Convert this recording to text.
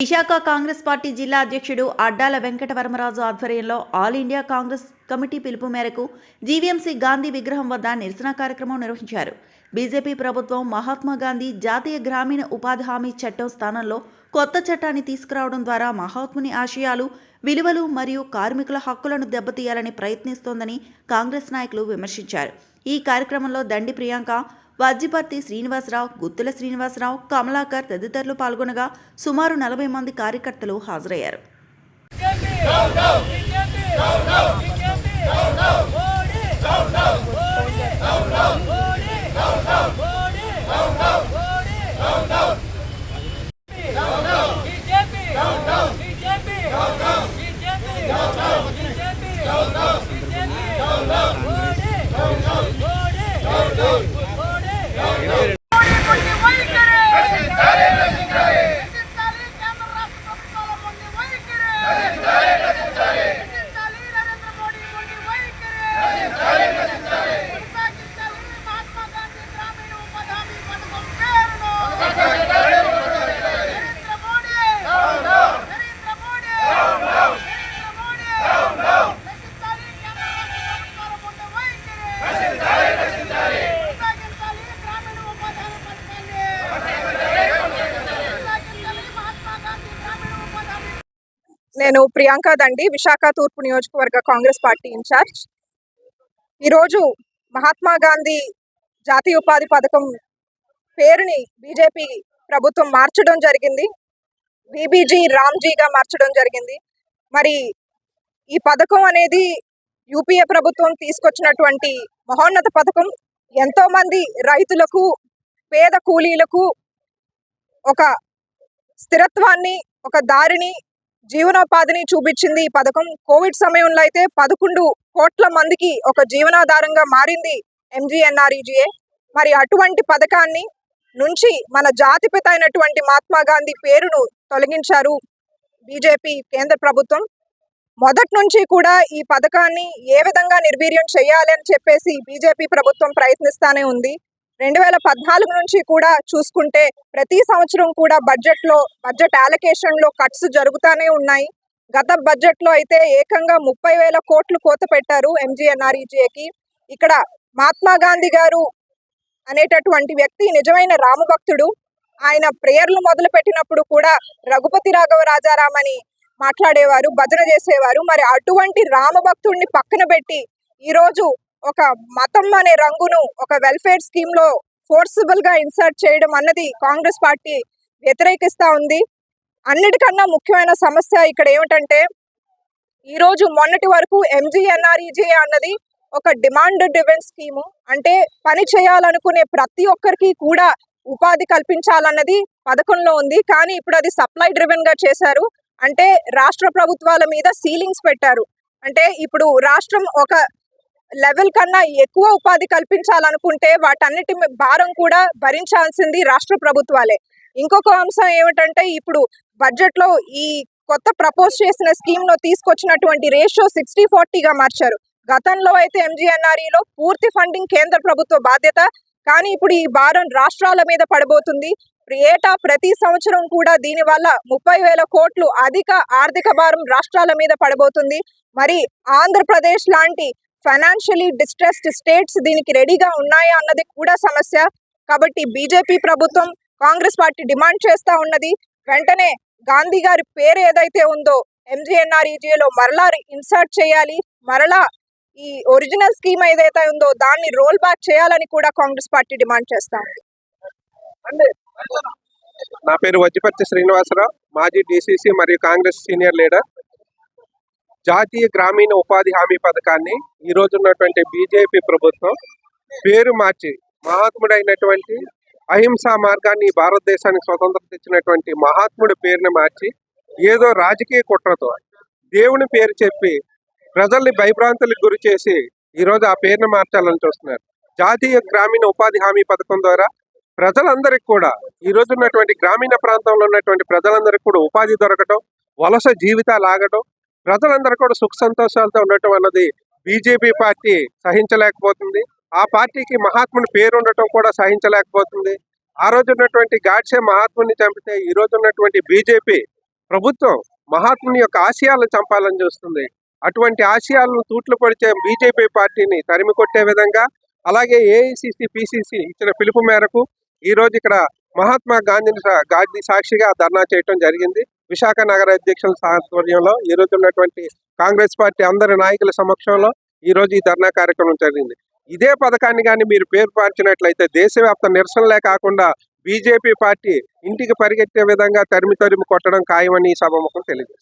Visakha Congress party జిల్లా అధ్యక్షుడు అడ్డాల వెంకటవరమరాజు ఆధ్వర్యంలో ఆల్ ఇండియా కాంగ్రెస్ కమిటీ పిలుపు మేరకు జీవీఎంసీ గాంధీ విగ్రహం వద్ద నిరసన కార్యక్రమం నిర్వహించారు. బీజేపీ ప్రభుత్వం మహాత్మా గాంధీ జాతీయ గ్రామీణ ఉపాధి హామీ చట్టం స్థానంలో కొత్త చట్టాన్ని తీసుకురావడం ద్వారా మహాత్ముని ఆశయాలు విలువలు మరియు కార్మికుల హక్కులను దెబ్బతీయాలని ప్రయత్నిస్తోందని కాంగ్రెస్ నాయకులు విమర్శించారు. ఈ కార్యక్రమంలో దండి ప్రియాంక వజ్జిపర్తి శ్రీనివాసరావు గుత్తుల శ్రీనివాసరావు కమలాకర్ తదితరులు పాల్గొనగా సుమారు నలభై మంది కార్యకర్తలు హాజరయ్యారు. మొండి వైఖరి రచించాలి కేంద్ర రాష్ట్ర ప్రభుత్వాల మొండి వైఖరి రచించాలి నరేంద్ర మోడీ మొండి వైఖరి కొనసాగించాలి మహాత్మా గాంధీ గ్రామీణ ఉపాధి హామీ పథకం పేరును నరేంద్ర మోడీ నరేంద్ర మోడీ నరేంద్ర మోడీ రచించాలి కేంద్ర రాష్ట్ర ప్రభుత్వాల మొండి వైఖరి కొనసాగించాలి గ్రామీణ ఉపాధి హామీ పథకాన్ని కొనసాగించాలి మహాత్మా గాంధీ గ్రామీణ ఉపాధి హామీ నేను ప్రియాంక దండి విశాఖ తూర్పు నియోజకవర్గ కాంగ్రెస్ పార్టీ ఇన్ఛార్జ్. ఈరోజు మహాత్మా గాంధీ జాతీయ ఉపాధి పథకం పేరుని బీజేపీ ప్రభుత్వం మార్చడం జరిగింది. బీబీజీ రామ్జీగా మార్చడం జరిగింది. మరి ఈ పథకం అనేది యూపీఏ ప్రభుత్వం తీసుకొచ్చినటువంటి మహోన్నత పథకం. ఎంతో మంది రైతులకు పేద కూలీలకు ఒక స్థిరత్వాన్ని ఒక దారిని జీవనోపాధిని చూపించింది ఈ పథకం. కోవిడ్ సమయంలో అయితే పదకొండు కోట్ల మందికి ఒక జీవనాధారంగా మారింది ఎంజీఎన్ఆర్ఈజీఏ. మరి అటువంటి పథకాన్ని నుంచి మన జాతిపిత అయినటువంటి మహాత్మా గాంధీ పేరును తొలగించారు బీజేపీ కేంద్ర ప్రభుత్వం. మొదటి నుంచి కూడా ఈ పథకాన్ని ఏ విధంగా నిర్వీర్యం చేయాలి అని చెప్పేసి బీజేపీ ప్రభుత్వం ప్రయత్నిస్తానే ఉంది. రెండు వేల పద్నాలుగు నుంచి కూడా చూసుకుంటే ప్రతి సంవత్సరం కూడా బడ్జెట్లో బడ్జెట్ అలొకేషన్లో కట్స్ జరుగుతానే ఉన్నాయి. గత బడ్జెట్లో అయితే ఏకంగా ముప్పై వేల కోట్లు కోత పెట్టారు ఎంజీఎన్ఆర్ఈజేకి ఇక్కడ మహాత్మా గాంధీ గారు అనేటటువంటి వ్యక్తి నిజమైన రామభక్తుడు. ఆయన ప్రేయర్లు మొదలు పెట్టినప్పుడు కూడా రఘుపతి రాఘవ రాజారామని మాట్లాడేవారు భజన చేసేవారు. మరి అటువంటి రామభక్తుడిని పక్కన పెట్టి ఈరోజు ఒక మతం అనే రంగును ఒక వెల్ఫేర్ స్కీమ్లో ఫోర్సిబుల్గా ఇన్సర్ట్ చేయడం అన్నది కాంగ్రెస్ పార్టీ వ్యతిరేకిస్తా ఉంది. అన్నిటికన్నా ముఖ్యమైన సమస్య ఇక్కడ ఏమిటంటే ఈ రోజు మొన్నటి వరకు ఎంజీఎన్ఆర్ఈజే అన్నది ఒక డిమాండ్ డ్రివెన్ స్కీము అంటే పని చేయాలనుకునే ప్రతి ఒక్కరికి కూడా ఉపాధి కల్పించాలన్నది పథకంలో ఉంది. కానీ ఇప్పుడు అది సప్లై డ్రివెన్గా చేశారు. అంటే రాష్ట్ర ప్రభుత్వాల మీద సీలింగ్స్ పెట్టారు. అంటే ఇప్పుడు రాష్ట్రం ఒక లెవెల్ కన్నా ఎక్కువ ఉపాధి కల్పించాలనుకుంటే వాటన్నిటి మీ- భారం కూడా భరించాల్సింది రాష్ట్ర ప్రభుత్వాలే. ఇంకొక అంశం ఏమిటంటే ఇప్పుడు బడ్జెట్లో ఈ కొత్త ప్రపోజ్ చేసిన స్కీమ్లో తీసుకొచ్చినటువంటి రేషియో సిక్స్టీ ఫార్టీగా మార్చారు. గతంలో అయితే ఎంజీఎన్ఆర్ఈలో పూర్తి ఫండింగ్ కేంద్ర ప్రభుత్వ బాధ్యత కానీ ఇప్పుడు ఈ భారం రాష్ట్రాల మీద పడబోతుంది. ఏటా ప్రతి సంవత్సరం కూడా దీని వల్ల ముప్పై వేల కోట్లు అధిక ఆర్థిక భారం రాష్ట్రాల మీద పడబోతుంది. మరి ఆంధ్రప్రదేశ్ లాంటి ఫైనాన్షియలీ డిస్ట్రెస్డ్ స్టేట్స్ దీనికి రెడీగా ఉన్నాయా అన్నది కూడా సమస్య. కాబట్టి బీజేపీ ప్రభుత్వం కాంగ్రెస్ పార్టీ డిమాండ్ చేస్తా ఉన్నది. వెంటనే గాంధీ గారి పేరు ఏదైతే ఉందో ఎంజీఎన్ఆర్ఈజీఏలో మరలా ఇన్సర్ట్ చేయాలి. మరలా ఈ ఒరిజినల్ స్కీమ్ ఏదైతే ఉందో దాన్ని రోల్ బ్యాక్ చేయాలని కూడా కాంగ్రెస్ పార్టీ డిమాండ్ చేస్తా ఉంది. నా పేరు వజ్జిపర్తి శ్రీనివాసరావు. మాజీ డిసిసి మరియు కాంగ్రెస్ సీనియర్ లీడర్. జాతీయ గ్రామీణ ఉపాధి హామీ పథకాన్ని ఈ రోజు ఉన్నటువంటి బీజేపీ ప్రభుత్వం పేరు మార్చి మహాత్ముడైనటువంటి అహింసా మార్గాన్ని భారతదేశానికి స్వతంత్రం తెచ్చినటువంటి మహాత్ముడి పేరుని మార్చి ఏదో రాజకీయ కుట్రతో దేవుని పేరు చెప్పి ప్రజల్ని భయభ్రాంతులకు గురి చేసి ఈ రోజు ఆ పేరుని మార్చాలని చూస్తున్నారు. జాతీయ గ్రామీణ ఉపాధి హామీ పథకం ద్వారా ప్రజలందరికీ కూడా ఈ రోజు ఉన్నటువంటి గ్రామీణ ప్రాంతంలో ఉన్నటువంటి ప్రజలందరికీ కూడా ఉపాధి దొరకటం వలస జీవితాలు ఆగటం ప్రజలందరూ కూడా సుఖ సంతోషాలతో ఉండటం అన్నది బీజేపీ పార్టీ సహించలేకపోతుంది. ఆ పార్టీకి మహాత్ముని పేరు ఉండటం కూడా సహించలేకపోతుంది. ఆ రోజు ఉన్నటువంటి గాడ్సే మహాత్ముని చంపితే ఈ రోజు ఉన్నటువంటి బీజేపీ ప్రభుత్వం మహాత్ముని యొక్క ఆశయాలను చంపాలని చూస్తుంది. అటువంటి ఆశయాలను తూట్లు పొడిచే బీజేపీ పార్టీని తరిమి కొట్టే విధంగా అలాగే ఏఐసిసి పిసిసి ఇచ్చిన పిలుపు మేరకు ఈ రోజు ఇక్కడ మహాత్మా గాంధీని గాంధీ సాక్షిగా ధర్నా చేయటం జరిగింది. విశాఖ నగర అధ్యక్షుల ఆధ్వర్యంలో ఈ రోజు ఉన్నటువంటి కాంగ్రెస్ పార్టీ అందరి నాయకుల సమక్షంలో ఈరోజు ఈ ధర్నా కార్యక్రమం జరిగింది. ఇదే పథకాన్ని కానీ మీరు పేరు మార్చినట్లయితే దేశవ్యాప్త నిరసనలే కాకుండా బీజేపీ పార్టీ ఇంటికి పరిగెత్తే విధంగా తరిమి తరిమి కొట్టడం ఖాయమని ఈ సభముఖం తెలియజేస్తుంది.